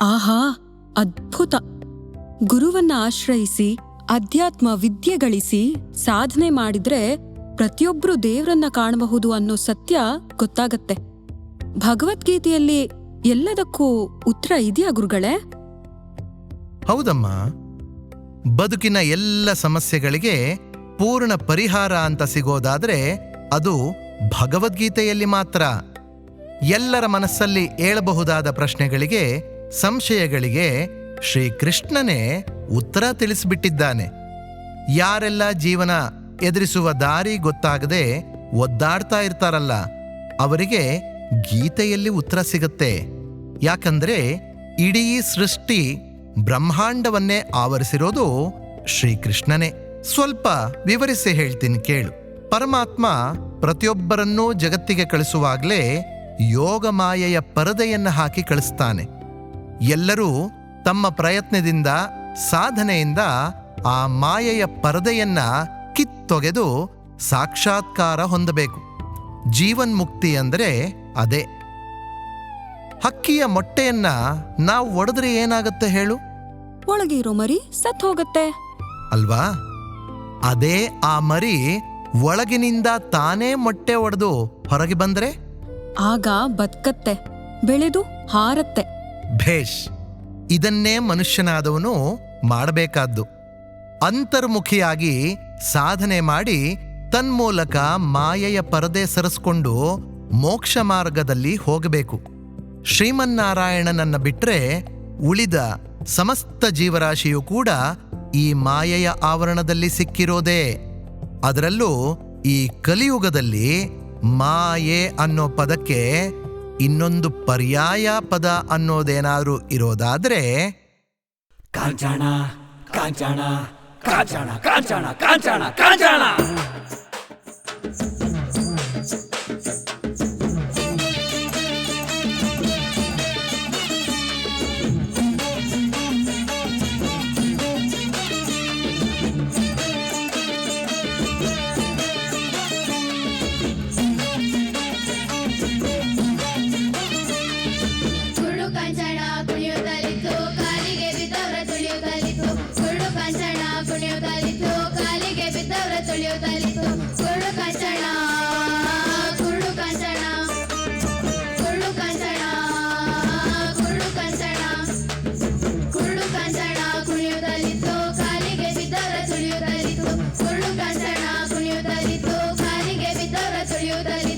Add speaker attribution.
Speaker 1: ಆಹಾ, ಅದ್ಭುತ. ಗುರುವನ್ನ ಆಶ್ರಯಿಸಿ, ಅಧ್ಯಾತ್ಮ ವಿದ್ಯೆ ಗಳಿಸಿ ಸಾಧನೆ ಮಾಡಿದ್ರೆ ಪ್ರತಿಯೊಬ್ರು ದೇವ್ರನ್ನ ಕಾಣಬಹುದು ಅನ್ನೋ ಸತ್ಯ ಗೊತ್ತಾಗತ್ತೆ. ಭಗವದ್ಗೀತೆಯಲ್ಲಿ ಎಲ್ಲದಕ್ಕೂ ಉತ್ತರ ಇದೆಯಾ ಗುರುಗಳೇ?
Speaker 2: ಹೌದಮ್ಮ. ಬದುಕಿನ ಎಲ್ಲ ಸಮಸ್ಯೆಗಳಿಗೆ ಪೂರ್ಣ ಪರಿಹಾರ ಅಂತ ಸಿಗೋದಾದ್ರೆ ಅದು ಭಗವದ್ಗೀತೆಯಲ್ಲಿ ಮಾತ್ರ. ಎಲ್ಲರ ಮನಸ್ಸಲ್ಲಿ ಏಳಬಹುದಾದ ಪ್ರಶ್ನೆಗಳಿಗೆ ಸಂಶಯಗಳಿಗೆ ಶ್ರೀಕೃಷ್ಣನೇ ಉತ್ತರ ತಿಳಿಸಿಬಿಟ್ಟಿದ್ದಾನೆ. ಯಾರೆಲ್ಲ ಜೀವನ ಎದುರಿಸುವ ದಾರಿ ಗೊತ್ತಾಗದೆ ಒದ್ದಾಡ್ತಾ ಇರ್ತಾರಲ್ಲ, ಅವರಿಗೆ ಗೀತೆಯಲ್ಲಿ ಉತ್ತರ ಸಿಗುತ್ತೆ. ಯಾಕಂದ್ರೆ ಇಡೀ ಸೃಷ್ಟಿ ಬ್ರಹ್ಮಾಂಡವನ್ನೇ ಆವರಿಸಿರೋದು ಶ್ರೀಕೃಷ್ಣನೇ. ಸ್ವಲ್ಪ ವಿವರಿಸಿ ಹೇಳ್ತೀನಿ ಕೇಳು. ಪರಮಾತ್ಮ ಪ್ರತಿಯೊಬ್ಬರನ್ನೂ ಜಗತ್ತಿಗೆ ಕಳಿಸುವಾಗಲೇ ಯೋಗ ಮಾಯೆಯ ಪರದೆಯನ್ನು ಹಾಕಿ ಕಳಿಸ್ತಾನೆ. ಎಲ್ಲರೂ ತಮ್ಮ ಪ್ರಯತ್ನದಿಂದ ಸಾಧನೆಯಿಂದ ಆ ಮಾಯೆಯ ಪರದೆಯನ್ನ ಕಿತ್ತೊಗೆದು ಸಾಕ್ಷಾತ್ಕಾರ ಹೊಂದಬೇಕು. ಜೀವನ್ಮುಕ್ತಿ ಅಂದರೆ ಅದೇ. ಹಕ್ಕಿಯ ಮೊಟ್ಟೆಯನ್ನ ನಾವು ಒಡೆದ್ರೆ ಏನಾಗುತ್ತೆ ಹೇಳು?
Speaker 1: ಒಳಗೆ ಇರೋ ಮರಿ ಸತ್ ಹೋಗುತ್ತೆ.
Speaker 2: ಅಲ್ವಾ? ಅದೇ ಆ ಮರಿ ಒಳಗಿನಿಂದ ತಾನೇ ಮೊಟ್ಟೆ ಒಡೆದು ಹೊರಗೆ ಬಂದ್ರೆ?
Speaker 1: ಆಗ ಬದುಕತ್ತೆ ಬೆಳೆದು ಹಾರತ್ತೆ.
Speaker 2: ಭೇಷ್. ಇದನ್ನೇ ಮನುಷ್ಯನಾದವನು ಮಾಡಬೇಕಾದ್ದು. ಅಂತರ್ಮುಖಿಯಾಗಿ ಸಾಧನೆ ಮಾಡಿ ತನ್ಮೂಲಕ ಮಾಯೆಯ ಪರದೆ ಸರಿಸ್ಕೊಂಡು ಮೋಕ್ಷ ಮಾರ್ಗದಲ್ಲಿ ಹೋಗಬೇಕು. ಶ್ರೀಮನ್ನಾರಾಯಣನನ್ನ ಬಿಟ್ಟರೆ ಉಳಿದ ಸಮಸ್ತ ಜೀವರಾಶಿಯು ಕೂಡ ಈ ಮಾಯೆಯ ಆವರಣದಲ್ಲಿ ಸಿಕ್ಕಿರೋದೇ. ಅದರಲ್ಲೂ ಈ ಕಲಿಯುಗದಲ್ಲಿ ಮಾಯೆ ಅನ್ನೋ ಪದಕ್ಕೆ ಇನ್ನೊಂದು ಪರ್ಯಾಯ ಪದ ಅನ್ನೋದೇನಾದ್ರೂ ಇರೋದಾದ್ರೆ
Speaker 3: ಕಾಂಚಾಣ ಕಾಂಚಾಣ ಕಾಂಚಾಣ ಕಾಂಚಾಣ ಕಾಂಚಾಣ ಕಾಂಚನ You.